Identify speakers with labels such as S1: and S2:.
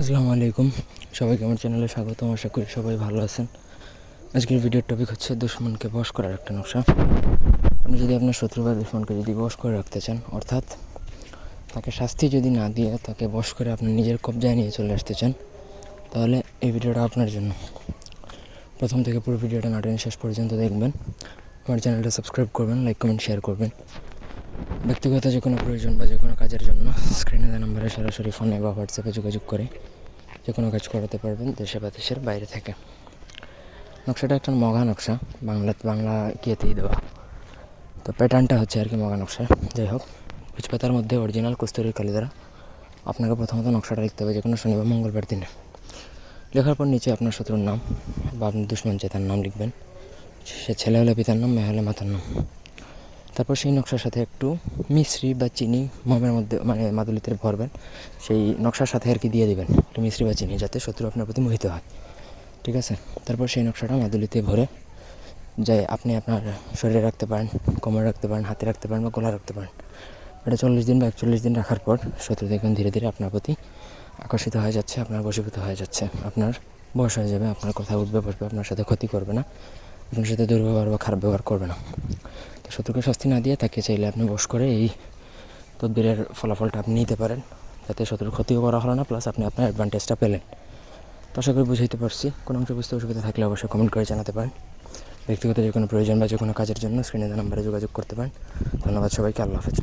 S1: আসসালামু আলাইকুম। সবাইকে আমার চ্যানেলে স্বাগতম। আশা করি সবাই ভালো আছেন। আজকের ভিডিওর টপিক হচ্ছে দুশ্মনকে বশ করার একটা নকশা। আপনি যদি আপনার শত্রু বা দুশ্মনকে যদি বশ করে রাখতে চান, অর্থাৎ তাকে শাস্তি যদি না দিয়ে তাকে বশ করে আপনি নিজের কবজায় নিয়ে চলে আসতে চান, তাহলে এই ভিডিওটা আপনার জন্য। প্রথম থেকে পুরো ভিডিওটা না টেনে শেষ পর্যন্ত দেখবেন। আমার চ্যানেলটা সাবস্ক্রাইব করবেন লাইক কমেন্ট শেয়ার করবেন। ব্যক্তিগত যে কোনো প্রয়োজন বা যে কোনো কাজের জন্য স্ক্রিনে দেওয়া নাম্বারে সরাসরি ফোনে বা হোয়াটসঅ্যাপে যোগাযোগ করে যে কোনো কাজ করাতে পারবেন দেশে বা দেশের বাইরে থেকে। নকশাটা একটা মগা নকশা বাংলা বাংলা কিয়েতেই দেওয়া। তো প্যাটার্নটা হচ্ছে আর কি মগা নকশা। যাই হোক বীজপাতার মধ্যে অরিজিনাল কস্তুরির কালি দ্বারা আপনাকে প্রথমত নকশাটা লিখতে হবে যে কোনো শনিবার মঙ্গলবার দিনে। লেখার পর নিচে আপনার শত্রুর নাম বা আপনার দুশ্মন চেতার নাম লিখবেন। সে ছেলে হলে পিতার নাম, মেয়ে হলে মাতার নাম। তারপর সেই নকশার সাথে একটু মিশ্রি বা চিনি মোমের মধ্যে মানে মাদুলিতে ভরবেন। সেই নকশার সাথে আর কি দিয়ে দিবেন, একটু মিশ্রি বা চিনি যাতে শত্রু আপনার প্রতি মোহিত হয়। ঠিক আছে? তারপর সেই নকশাটা মাদুলিতে ভরে যে আপনি আপনার শরীরে রাখতে পারেন, কোমরে রাখতে পারেন, হাতে রাখতে পারেন বা গলা রাখতে পারেন। এটা চল্লিশ দিন বা একচল্লিশ দিন রাখার পর শত্রু দেখবেন ধীরে ধীরে আপনার প্রতি আকর্ষিত হয়ে যাচ্ছে, আপনার বশীভূত হয়ে যাচ্ছে। আপনার বয়স হয়ে যাবে, আপনার কথা উঠবে, বসবে, আপনার সাথে ক্ষতি করবে না, আপনার সাথে দুর্ব্যবহার বা খারাপ ব্যবহার করবে না। শত্রুকে শাস্তি না দিয়ে তাকে চাইলে আপনি বস করে এই তদবিরের ফলাফলটা আপনি নিতে পারেন। যাতে শত্রুর ক্ষতিও করা হলো না প্লাস আপনি আপনার অ্যাডভান্টেজটা পেলেন। তো আশা করি বুঝাইতে পারছি। কোনো অংশ বুঝতে অসুবিধা থাকলে অবশ্যই কমেন্ট করে জানাতে পারেন। ব্যক্তিগত যে কোনো প্রয়োজন বা যে কোনো কাজের জন্য স্ক্রিনে নাম্বারে যোগাযোগ করতে পারেন। ধন্যবাদ সবাইকে, আল্লাহ হাফেজ।